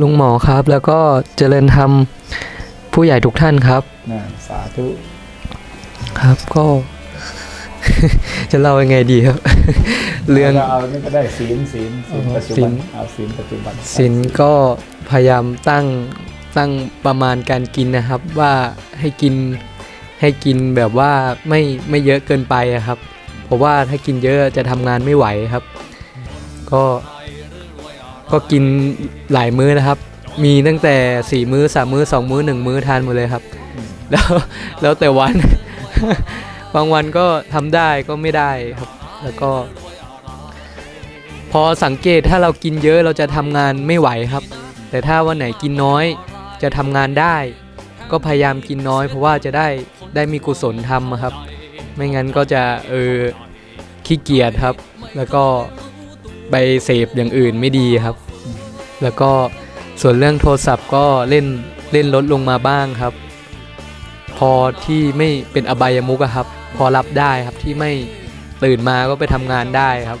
ลุงหมอครับ แล้วก็เจริญธรรมผู้ใหญ่ทุกท่านครับนะสาธุ ครับก็ จะเล่ายังไงดีครับ เรื่องาเอานี่ก็ได้ศีลศีลศีลอ๋อปัจจุศีบันลเอาศีลปัจจุบันสินก็พยายามตั้งตั้งประมาณการกินนะครับ ว่าให้กินให้กินแบบว่าไม่ไม่เยอะเกินไปอะครับ เพราะว่าถ้ากินเยอะจะทำงานไม่ไหวครับ ก็ ก็กินหลายมื้อนะครับ มีตั้งแต่สี่มื้อสามมื้อสองมื้อหนึ่งมื้อทานหมดเลยครับ แล้วแล้วแต่วัน บางวันก็ทำได้ก็ไม่ได้ครับ แล้วก็ พอสังเกตถ้าเรากินเยอะเราจะทำงานไม่ไหวครับ แต่ถ้าวันไหนกินน้อยจะทำงานได้ ก็พยายามกินน้อย เพราะว่าจะได้ได้มีกุศลทำครับ ไม่งั้นก็จะเออขี้เกียจครับ แล้วก็ ไปเสพอย่างอื่นไม่ดีครับ แล้วก็ส่วนเรื่องโทรศัพท์ก็เล่นเล่นลดลงมาบ้างครับ พอที่ไม่เป็นอบายมุกครับ พอรับได้ครับที่ไม่ตื่นมาก็ไปทำงานได้ครับ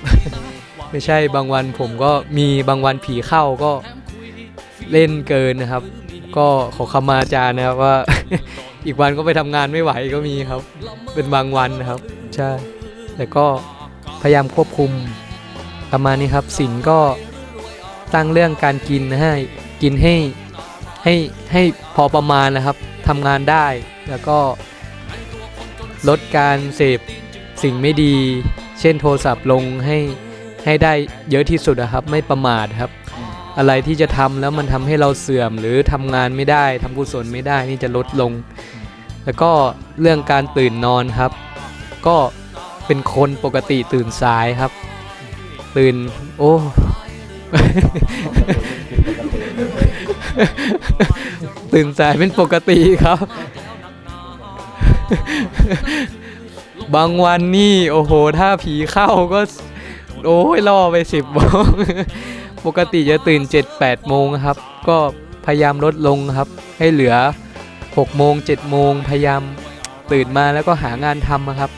ไม่ใช่บางวันผมก็มีบางวันผีเข้าก็เล่นเกินนะครับ ก็ขอคำมาอาจารย์นะครับว่า อีกวันก็ไปทำงานไม่ไหวก็มีครับ เป็นบางวันนะครับ ใช่แต่ก็พยายามควบคุม ประมาณนี้ครับสินก็ตั้งเรื่องการกินให้กินให้ให้ให้พอประมาณนะครับทำงานได้แล้วก็ลดการเสพสิ่งไม่ดี เช่นโทรศัพท์ลงให้ให้ได้เยอะที่สุดนะครับ ไม่ประมาทครับ อะไรที่จะทำแล้วมันทำให้เราเสื่อมหรือทำงานไม่ได้ทำกุศลไม่ได้นี่จะลดลง แล้วก็เรื่องการตื่นนอนครับ ก็เป็นคนปกติตื่นสายครับ ตื่นโอ้ ตื่นสายเป็นปกติครับ บางวันนี่ โอ้โห ถ้าผีเข้าก็ โอ้ยล่อไปสิบโมงปกติจะตื่น 7-8 โมงครับ ก็พยายามลดลงครับ ให้เหลือ 6 โมง 7 โมง พยายามตื่นมาแล้วก็หางานทำครับ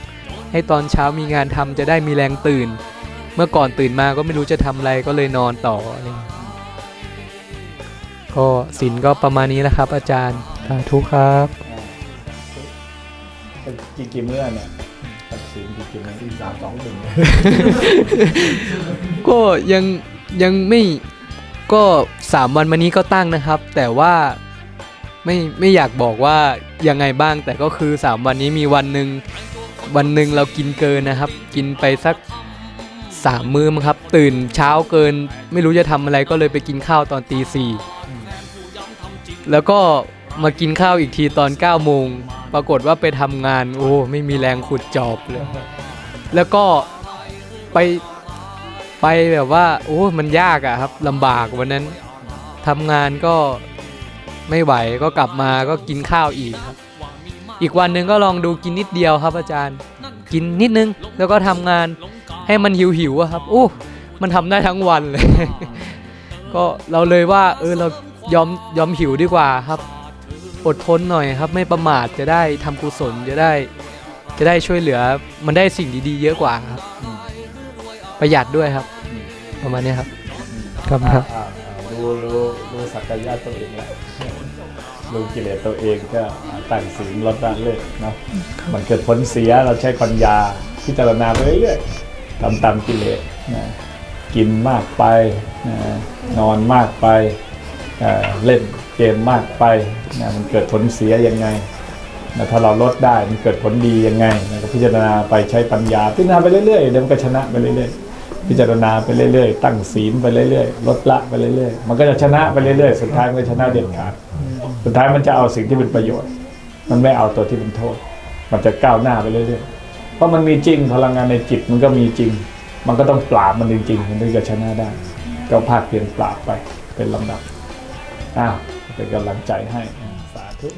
ให้ตอนเช้ามีงานทำจะได้มีแรงตื่น เมื่อก่อนตื่นมาก็ไม่รู้จะทำอะไรก็เลยนอนต่ออะไรอย่างเงี้ยก็สินก็ประมาณนี้แหละครับ อาจารย์สาธุครับเป็นกี่กี่เมื่อเนี่ยตัดศีลกี่กี่เมื่อที่สามสองหนึ่งก็ยังยังไม่ก็สามวันมานี้ก็ตั้งนะครับ แต่ว่าไม่ไม่อยากบอกว่ายังไงบ้าง แต่ก็คือสามวันนี้มีวันหนึ่งวันหนึ่งเรากินเกินนะครับ กินไปสัก สามมื้อมั้งครับ ตื่นเช้าเกิน ไม่รู้จะทำอะไรก็เลยไปกินข้าวตอนตีสี่แล้วก็มากินข้าวอีกทีตอน9ก้าโมงปรากฏว่าไปทำงาน โอ้ไม่มีแรงขุดจอบเลย แล้วก็ไปไปแบบว่า โอ้มันยากอะครับลำบากวันนั้นทำงานก็ไม่ไหวก็กลับมาก็กินข้าวอีกครับ อีกวันหนึ่งก็ลองดูกินนิดเดียวครับอาจารย์ กินนิดนึงแล้วก็ทำงาน ให้มันหิวหิวๆอะครับโอ้มันทำได้ทั้งวันเลย ก็เราเลยว่า เออเรายอมยอมหิวดีกว่าครับ อดทนหน่อยครับ ไม่ประมาทจะได้ทำกุศลจะได้ จะได้ช่วยเหลือ มันได้สิ่งดีๆ เยอะกว่าครับ ประหยัดด้วยครับ ประมาณนี้ครับครับครับอ่าอ่ารู้รู้รู้สักกายะตัวเองแล้วรู้กิเลสตัวเองก็ตั้งศีลลดละเลิกเนาะมันเกิดผลเสียเราใช้ปัญญาพิจารณาไปเรื่อยๆ ทำตามกิเลสนะกินมากไปนะนอนมากไปเอ่อเล่นเกมมากไปนะมันเกิดผลเสียยังไงนะถ้าเราลดได้มันเกิดผลดียังไงนะก็พิจารณาไปใช้ปัญญา พิจารณาไปเรื่อยๆเดี๋ยวมันก็ชนะไปเรื่อยๆพิจารณาไปเรื่อยๆ ตั้งศีลไปเรื่อยๆลดละไปเรื่อยๆ มันก็จะชนะไปเรื่อยๆ สุดท้ายมันก็ชนะเด็ดขาดสุดท้ายมันจะเอาสิ่งที่เป็นประโยชน์ มันไม่เอาตัวที่เป็นโทษ มันจะก้าวหน้าไปเรื่อยๆ เพราะมันมีจริงพลังงานในจิตมันก็มีจริง มันก็ต้องปราบมันจริงๆมันถึงจะชนะได้ ก็ภาคเพียนปราบไปเป็นลำดับอ้าวเป็นกำลังใจให้สาธุ